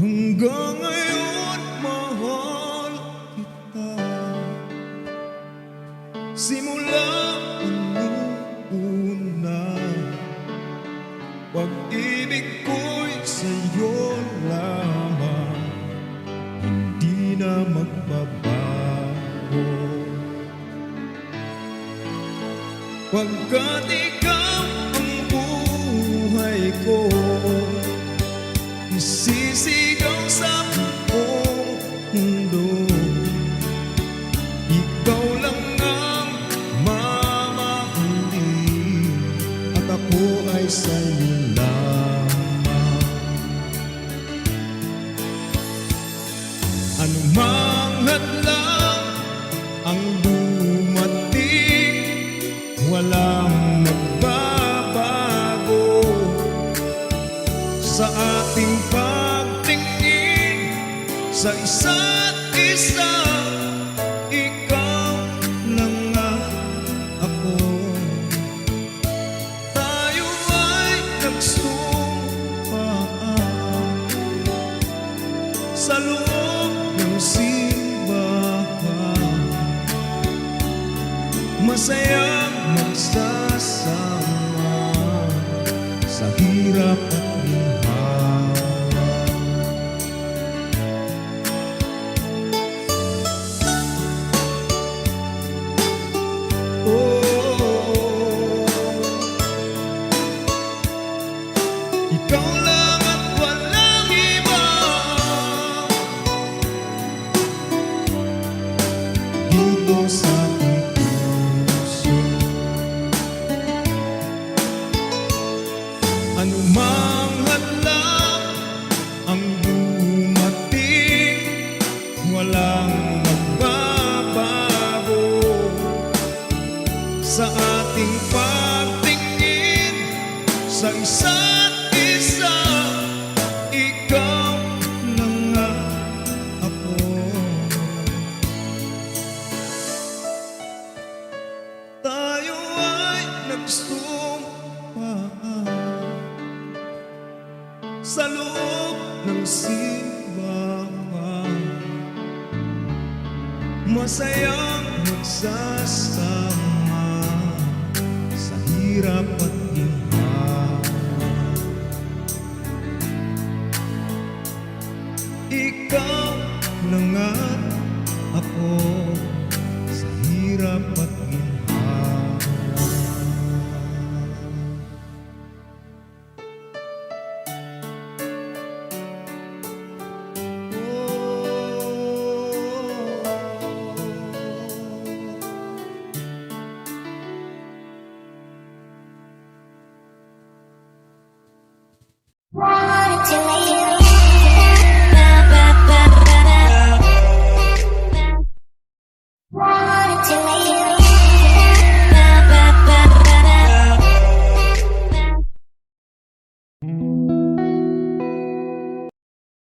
Hanggang ngayon mahal kita. Simula nung una Pag-ibig ko'y sa'yo lamang. Hindi na magbabago. Pagkat ikaw ang buhay ko Isisigaw sa buong mundo. Ikaw lang ang mamahalin At ako ay sa'yo lamang. Anumang hadlang ang dumating Walang magbabago Sa ating pagtingin Sa isa't isa. Ikaw lang nga ako. Tayo ay nagsumpaan Sa loob ng simbahan. Masayang magsasama Sa hirap Sa ating pagtingin Sa isa't isa. Ikaw lang nga ako. Tayo ay nagsumpaan Sa loob ng simbahan. Masayang magsasama. Sa hirap at ginhawa Ikaw na nga Wow.